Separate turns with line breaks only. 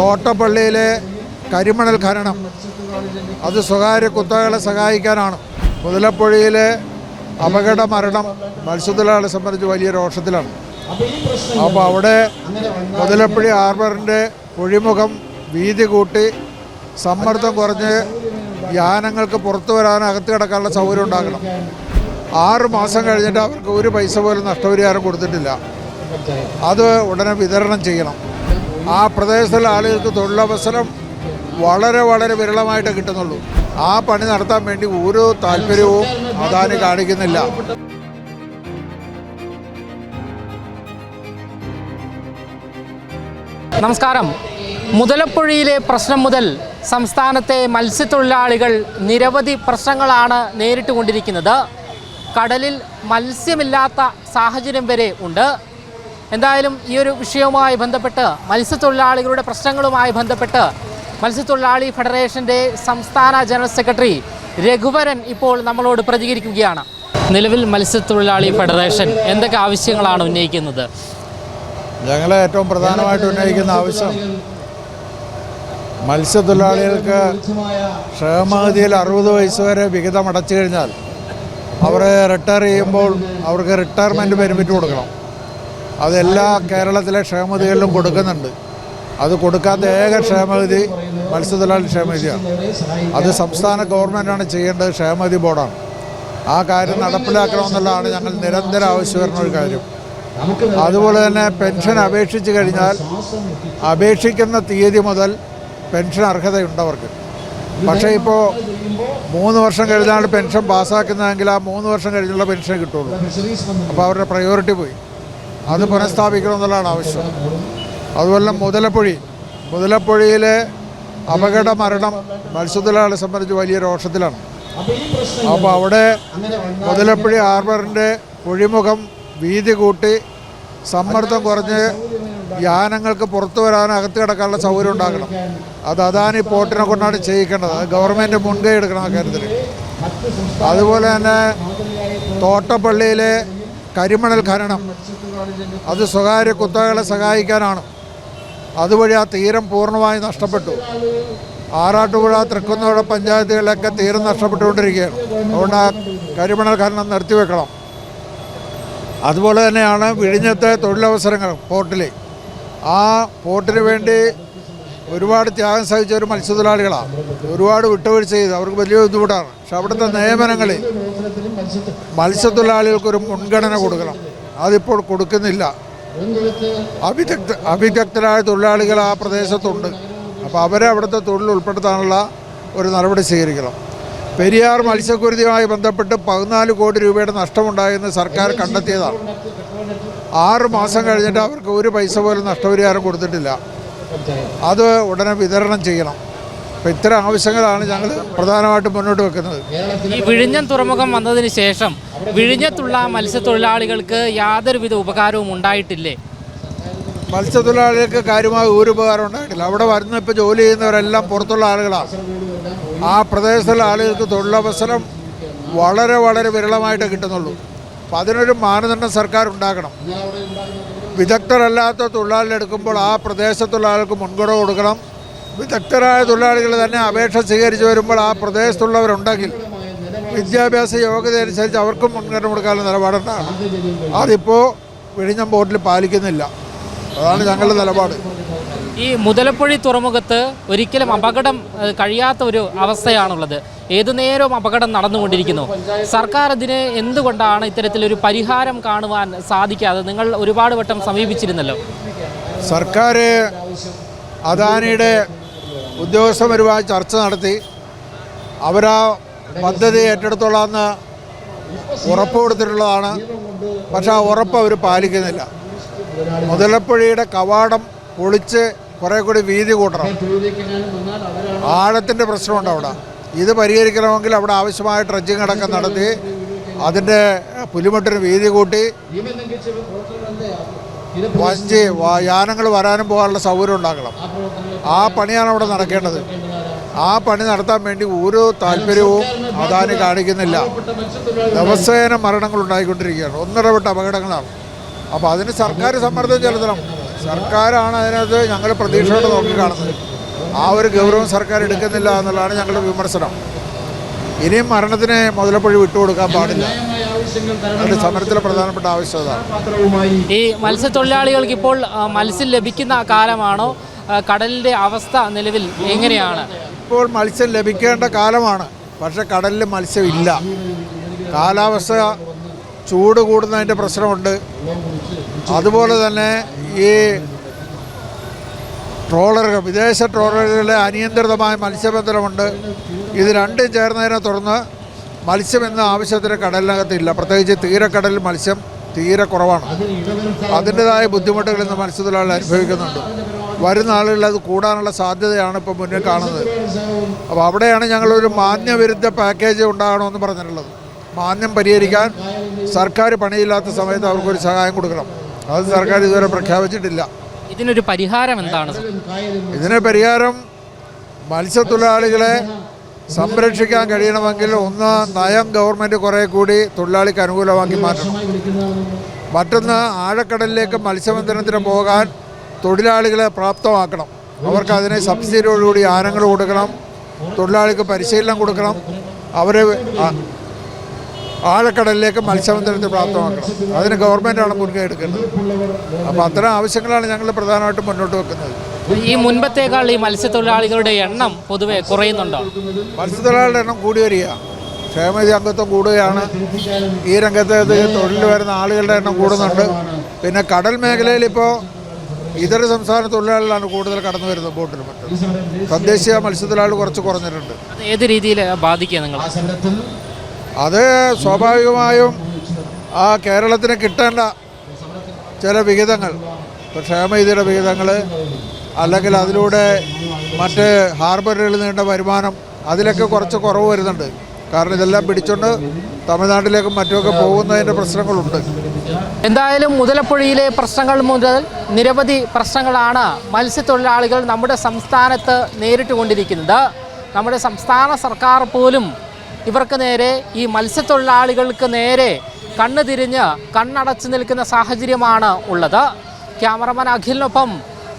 തോട്ടപ്പള്ളിയിലെ കരിമണൽ ഖനനം. അത് സ്വകാര്യ കുത്തകളെ സഹായിക്കാനാണ്. മുതലപ്പുഴയിലെ അപകട മരണം മത്സ്യത്തൊഴിലാളികളെ സംബന്ധിച്ച് വലിയ രോഷത്തിലാണ്. അപ്പോൾ അവിടെ മുതലപ്പുഴ ഹാർബറിന്റെ പുഴിമുഖം വീതി കൂട്ടി സമ്മർദ്ദം കുറഞ്ഞ് യാനങ്ങൾക്ക് പുറത്തു വരാൻ അകത്ത് കിടക്കാനുള്ള സൗകര്യം ഉണ്ടാക്കണം. ആറ് മാസം കഴിഞ്ഞിട്ട് അവർക്ക് ഒരു പൈസ പോലും നഷ്ടപരിഹാരം കൊടുത്തിട്ടില്ല. അത് ഉടനെ വിതരണം ചെയ്യണം. ആ പ്രദേശത്തുള്ള ആളുകൾക്ക് തൊഴിലവസരം വളരെ വളരെ വിരളമായിട്ട് കിട്ടുന്നുള്ളൂ. ആ പണി നടത്താൻ വേണ്ടി ഓരോ താല്പര്യവും അദാനി കാണിക്കുന്നില്ല.
നമസ്കാരം. മുതലപ്പുഴയിലെ പ്രശ്നം മുതൽ സംസ്ഥാനത്തെ മത്സ്യത്തൊഴിലാളികൾ നിരവധി പ്രശ്നങ്ങളാണ് നേരിട്ടുകൊണ്ടിരിക്കുന്നത്. കടലിൽ മത്സ്യമില്ലാത്ത സാഹചര്യം വരെ ഉണ്ട്. എന്തായാലും ഈ ഒരു വിഷയവുമായി ബന്ധപ്പെട്ട് മത്സ്യത്തൊഴിലാളികളുടെ പ്രശ്നങ്ങളുമായി ബന്ധപ്പെട്ട് മത്സ്യത്തൊഴിലാളി ഫെഡറേഷന്റെ സംസ്ഥാന ജനറൽ സെക്രട്ടറി രഘുവരൻ ഇപ്പോൾ നമ്മളോട് പ്രതികരിക്കുകയാണ്. നിലവിൽ മത്സ്യത്തൊഴിലാളി ഫെഡറേഷൻ എന്തൊക്കെ ആവശ്യങ്ങളാണ് ഉന്നയിക്കുന്നത്?
ഞങ്ങൾ ഏറ്റവും പ്രധാനമായിട്ട് ഉന്നയിക്കുന്ന ആവശ്യം മത്സ്യത്തൊഴിലാളികൾക്ക് ക്ഷേമഗതിയിൽ അറുപത് വയസ്സ് വരെ വിഹിതം അടച്ചു കഴിഞ്ഞാൽ അവർ റിട്ടയർ ചെയ്യുമ്പോൾ അവർക്ക് റിട്ടയർമെന്റ് ബെനിഫിറ്റ് കൊടുക്കണം. അതെല്ലാ കേരളത്തിലെ ക്ഷേമനിധികളിലും കൊടുക്കുന്നുണ്ട്. അത് കൊടുക്കാത്ത ഏക ക്ഷേമനിധി മത്സ്യത്തൊഴിലാളി ക്ഷേമനിധിയാണ്. അത് സംസ്ഥാന ഗവൺമെന്റാണ് ചെയ്യേണ്ടത് ക്ഷേമനിധി ബോർഡാണ്. ആ കാര്യം നടപ്പിലാക്കണമെന്നുള്ളതാണ് ഞങ്ങൾ നിരന്തരം ആവശ്യപ്പെടുന്ന ഒരു കാര്യം. അതുപോലെ തന്നെ പെൻഷൻ അപേക്ഷിച്ചു കഴിഞ്ഞാൽ അപേക്ഷിക്കുന്ന തീയതി മുതൽ പെൻഷൻ അർഹതയുണ്ടവർക്ക്. പക്ഷേ ഇപ്പോൾ മൂന്ന് വർഷം കഴിഞ്ഞാണ് പെൻഷൻ പാസ്സാക്കുന്നതെങ്കിൽ ആ മൂന്ന് വർഷം കഴിഞ്ഞുള്ള പെൻഷൻ കിട്ടുള്ളൂ. അപ്പോൾ അവരുടെ പ്രയോറിറ്റി പോയി. അത് പുനഃസ്ഥാപിക്കണം എന്നുള്ളതാണ് ആവശ്യം. അതുപോലെ മുതലപ്പുഴി. മുതലപ്പുഴയിലെ അപകട മരണം മത്സ്യത്തൊഴിലാളികളെ സംബന്ധിച്ച് വലിയ രോഷത്തിലാണ്. അപ്പോൾ അവിടെ മുതലപ്പുഴി ഹാർബറിന്റെ കുഴിമുഖം വീതി കൂട്ടി സമ്മർദ്ദം കുറഞ്ഞ് യാനങ്ങൾക്ക് പുറത്തു വരാൻ അകത്ത് കിടക്കാനുള്ള സൗകര്യം ഉണ്ടാക്കണം. അത് അദാനി പോർട്ടിനെ കൊണ്ടാണ് ചെയ്യിക്കേണ്ടത്. അത് ഗവൺമെന്റ് മുൻകൈ എടുക്കണം ആ കാര്യത്തിൽ അതുപോലെ തന്നെ തോട്ടപ്പള്ളിയിലെ കരിമണൽ ഖനനം. അത് സ്വകാര്യ കുത്തകളെ സഹായിക്കാനാണ്. അതുവഴി ആ തീരം പൂർണമായി നഷ്ടപ്പെട്ടു. ആറാട്ടുപുഴ തൃക്കുന്നോട് പഞ്ചായത്തുകളിലൊക്കെ തീരം നഷ്ടപ്പെട്ടുകൊണ്ടിരിക്കുകയാണ്. അതുകൊണ്ട് ആ കരിമണൽ ഖനനം നിർത്തിവെക്കണം. അതുപോലെ തന്നെയാണ് വിഴിഞ്ഞത്തെ തൊഴിലവസരങ്ങൾ പോർട്ടിൽ ആ പോർട്ടിന് വേണ്ടി ഒരുപാട് ത്യാഗം സഹിച്ച ഒരു മത്സ്യത്തൊഴിലാളികളാണ്. ഒരുപാട് വിട്ടുവീഴ്ച ചെയ്ത് അവർക്ക് വലിയ ബുദ്ധിമുട്ടാണ്. പക്ഷെ അവിടുത്തെ നിയമനങ്ങളിൽ മത്സ്യത്തൊഴിലാളികൾക്കൊരു മുൻഗണന കൊടുക്കണം. അതിപ്പോൾ കൊടുക്കുന്നില്ല. അവിദഗ്ധ അവിദഗ്ധരായ തൊഴിലാളികൾ ആ പ്രദേശത്തുണ്ട്. അപ്പോൾ അവരെ അവിടുത്തെ തൊഴിൽ ഉൾപ്പെടുത്താനുള്ള ഒരു നടപടി സ്വീകരിക്കണം. പെരിയാർ മത്സ്യക്കുരുതിയുമായി ബന്ധപ്പെട്ട് പതിനാല് കോടി രൂപയുടെ നഷ്ടമുണ്ടായെന്ന് സർക്കാർ കണ്ടെത്തിയതാണ്. ആറ് മാസം കഴിഞ്ഞിട്ട് അവർക്ക് ഒരു പൈസ പോലും നഷ്ടപരിഹാരം കൊടുത്തിട്ടില്ല. അത് ഉടനെ വിതരണം ചെയ്യണം. അപ്പം ഇത്തരം ആവശ്യങ്ങളാണ് ഞങ്ങൾ പ്രധാനമായിട്ടും മുന്നോട്ട് വെക്കുന്നത്.
ഈ വിഴിഞ്ഞം തുറമുഖം വന്നതിന് ശേഷം വിഴിഞ്ഞത്തുള്ള മത്സ്യത്തൊഴിലാളികൾക്ക് യാതൊരുവിധ ഉപകാരവും ഉണ്ടായിട്ടില്ലേ?
മത്സ്യത്തൊഴിലാളികൾക്ക് കാര്യമായ ഒരു ഉപകാരം ഉണ്ടായിട്ടില്ല. അവിടെ വരുന്ന ഇപ്പോൾ ജോലി ചെയ്യുന്നവരെല്ലാം പുറത്തുള്ള ആളുകളാണ് ആ പ്രദേശത്തുള്ള ആളുകൾക്ക് തൊഴിലവസരം വളരെ വളരെ വിരളമായിട്ട് കിട്ടുന്നുള്ളൂ. അപ്പം അതിനൊരു മാനദണ്ഡം സർക്കാർ ഉണ്ടാക്കണം. വിദഗ്ധരല്ലാത്ത തൊഴിലാളികൾ എടുക്കുമ്പോൾ ആ പ്രദേശത്തുള്ള ആൾക്ക് മുൻഗണന കൊടുക്കണം. വിദഗ്ധരായ തൊഴിലാളികൾ തന്നെ അപേക്ഷ സ്വീകരിച്ചു വരുമ്പോൾ ആ പ്രദേശത്തുള്ളവരുണ്ടെങ്കിൽ വിദ്യാഭ്യാസ യോഗ്യത അനുസരിച്ച് അവർക്കും മുൻഗണന കൊടുക്കാനുള്ള നിലപാടുണ്ടാകണം അതിപ്പോൾ വിഴിഞ്ഞം ബോർഡിൽ പാലിക്കുന്നില്ല. അതാണ് ഞങ്ങളുടെ നിലപാട്.
ഈ മുതലപ്പുഴി തുറമുഖത്ത് ഒരിക്കലും അപകടം കഴിയാത്ത ഒരു അവസ്ഥയാണുള്ളത്. ഏതു നേരവും അപകടം നടന്നുകൊണ്ടിരിക്കുന്നു. സർക്കാർ ഇതിന് എന്തുകൊണ്ടാണ് ഇത്തരത്തിലൊരു പരിഹാരം കാണുവാൻ സാധിക്കാതെ നിങ്ങൾ ഒരുപാട് വട്ടം സമീപിച്ചിരുന്നല്ലോ?
സർക്കാർ അദാനിയുടെ ഉദ്യോഗസ്ഥരുമായി ചർച്ച നടത്തി. അവരാ പദ്ധതി ഏറ്റെടുത്തോളാന്ന് ഉറപ്പ് കൊടുത്തിട്ടുള്ളതാണ്. പക്ഷെ ആ ഉറപ്പ് അവർ പാലിക്കുന്നില്ല. മുതലപ്പുഴയുടെ കവാടം പൊളിച്ച് കുറേ കൂടി വീതി കൂട്ടണം. ആഴത്തിന്റെ പ്രശ്നമുണ്ട് അവിടെ. ഇത് പരിഹരിക്കണമെങ്കിൽ അവിടെ ആവശ്യമായ ട്രഡ്ജിങ് അടക്കം നടത്തി അതിന്റെ പുലിമുട്ടിന് വീതി കൂട്ടി വഞ്ചി യാനങ്ങൾ വരാനും പോകാനുള്ള സൗകര്യം ഉണ്ടാക്കണം. ആ പണിയാണ് അവിടെ നടക്കേണ്ടത്. ആ പണി നടത്താൻ വേണ്ടി ഓരോ താല്പര്യവും അദാനി കാണിക്കുന്നില്ല. ദിവസേന മരണങ്ങൾ ഉണ്ടായിക്കൊണ്ടിരിക്കുകയാണ്. ഒന്നിടവിട്ട അപകടങ്ങളാണ്. അപ്പോൾ അതിന് സർക്കാർ സമ്മർദ്ദം ചെലുത്തണം. സർക്കാരാണ് അതിനകത്ത് ഞങ്ങൾ പ്രതീക്ഷയോടെ നോക്കിക്കാണുന്നത്. ആ ഒരു ഗൗരവം സർക്കാർ എടുക്കുന്നില്ല എന്നുള്ളതാണ് ഞങ്ങളുടെ വിമർശനം. ഇനിയും മരണത്തിന് മുതലപ്പൊഴി വിട്ടുകൊടുക്കാൻ പാടില്ല. അത് സമരത്തിലെ പ്രധാനപ്പെട്ട ആവശ്യകത.
ഈ മത്സ്യത്തൊഴിലാളികൾക്ക് ഇപ്പോൾ മത്സ്യം ലഭിക്കുന്ന കാലമാണോ? കടലിന്റെ അവസ്ഥ നിലവിൽ എങ്ങനെയാണ്?
ഇപ്പോൾ മത്സ്യം ലഭിക്കേണ്ട കാലമാണ്. പക്ഷെ കടലിൽ മത്സ്യം ഇല്ല കാലാവസ്ഥ ചൂട് കൂടുന്നതിന്റെ പ്രശ്നമുണ്ട്. അതുപോലെ തന്നെ ഈ ട്രോളറുകൾ വിദേശ ട്രോളറുകളിലെ അനിയന്ത്രിതമായ മത്സ്യബന്ധനമുണ്ട്. ഇത് രണ്ടും ചേർന്നതിനെ തുടർന്ന് മത്സ്യം എന്ന ആവശ്യത്തിന് കടലിനകത്തില്ല. പ്രത്യേകിച്ച് തീരക്കടലിൽ മത്സ്യം തീരെ കുറവാണ്. അതിന്റെതായ ബുദ്ധിമുട്ടുകൾ ഇന്ന് മത്സ്യത്തൊഴിലാളികൾ അനുഭവിക്കുന്നുണ്ട്. വരുന്ന ആളുകളിൽ അത് കൂടാനുള്ള സാധ്യതയാണ് ഇപ്പോൾ മുന്നിൽ കാണുന്നത്. അപ്പോൾ അവിടെയാണ് ഞങ്ങളൊരു മാന്യവിരുദ്ധ പാക്കേജ് ഉണ്ടാകണമെന്ന് പറഞ്ഞിട്ടുള്ളത്. മാന്യം പരിഹരിക്കാൻ സർക്കാർ പണിയില്ലാത്ത സമയത്ത് അവർക്കൊരു സഹായം കൊടുക്കണം. അത് സർക്കാർ ഇതുവരെ പ്രഖ്യാപിച്ചിട്ടില്ല.
ഇതിനൊരു പരിഹാരം എന്താണ്?
ഇതിന് പരിഹാരം മത്സ്യത്തൊഴിലാളികളെ സംരക്ഷിക്കാൻ കഴിയണമെങ്കിൽ ഒന്ന് നയം ഗവൺമെന്റ് കുറേ കൂടി തൊഴിലാളിക്ക് അനുകൂലമാക്കി മാറ്റണം. മറ്റൊന്ന് ആഴക്കടലിലേക്ക് മത്സ്യബന്ധനത്തിന് പോകാൻ തൊഴിലാളികളെ പ്രാപ്തമാക്കണം. അവർക്ക് അതിനെ സബ്സിഡിയോടുകൂടി ആനങ്ങൾ കൊടുക്കണം തൊഴിലാളിക്ക് പരിശീലനം കൊടുക്കണം അവരെ ആഴക്കടലിലേക്ക് മത്സ്യബന്ധനത്തിന് പ്രാപ്തമാക്കണം. അതിന് ഗവൺമെന്റാണ് മുൻകൈ എടുക്കേണ്ടത്. അപ്പോൾ അത്തരം ആവശ്യങ്ങളാണ് ഞങ്ങൾ പ്രധാനമായിട്ടും മുന്നോട്ട് വെക്കുന്നത്.
ഈ മുൻപത്തേക്കാൾ ഈ മത്സ്യത്തൊഴിലാളികളുടെ എണ്ണം പൊതുവെ കുറയുന്നുണ്ടോ?
മത്സ്യത്തൊഴിലാളികളുടെ എണ്ണം കൂടി വരിക ക്ഷേമനിധി അംഗത്വം കൂടുകയാണ്. ഈ രംഗത്ത് തൊഴിൽ വരുന്ന ആളുകളുടെ എണ്ണം കൂടുന്നുണ്ട്. പിന്നെ കടൽ മേഖലയിൽ ഇപ്പോൾ ഇതര സംസ്ഥാന തൊഴിലാളികളാണ് കൂടുതൽ കടന്നു വരുന്നത് ബോട്ടിൽ മറ്റും. തദ്ദേശീയ മത്സ്യത്തൊഴിലാളികൾ കുറച്ച് കുറഞ്ഞിട്ടുണ്ട്.
ഏത് രീതിയിൽ ബാധിക്കുക നിങ്ങൾ
അത് സ്വാഭാവികമായും ആ കേരളത്തിന് കിട്ടേണ്ട ചില വിഹിതങ്ങൾ ഇപ്പോൾ ക്ഷേമനിധിയുടെ വിഹിതങ്ങൾ അല്ലെങ്കിൽ അതിലൂടെ മറ്റ് ഹാർബറുകളിൽ നീണ്ട വരുമാനം അതിലൊക്കെ കുറച്ച് കുറവ് വരുന്നുണ്ട്. കാരണം ഇതെല്ലാം പിടിച്ചുകൊണ്ട് തമിഴ്നാട്ടിലേക്കും മറ്റുമൊക്കെ പോകുന്നതിന്റെ പ്രശ്നങ്ങളുണ്ട്.
എന്തായാലും മുതലപ്പുഴയിലെ പ്രശ്നങ്ങൾ മുതൽ നിരവധി പ്രശ്നങ്ങളാണ് മത്സ്യത്തൊഴിലാളികൾ നമ്മുടെ സംസ്ഥാനത്ത് നേരിട്ട് കൊണ്ടിരിക്കുന്നത് നമ്മുടെ സംസ്ഥാന സർക്കാർ പോലും ഇവർക്ക് നേരെ ഈ മത്സ്യത്തൊഴിലാളികൾക്ക് നേരെ കണ്ണ് തിരിഞ്ഞ് കണ്ണടച്ച് നിൽക്കുന്ന സാഹചര്യമാണ് ഉള്ളത്. ക്യാമറമാൻ അഖിലിനൊപ്പം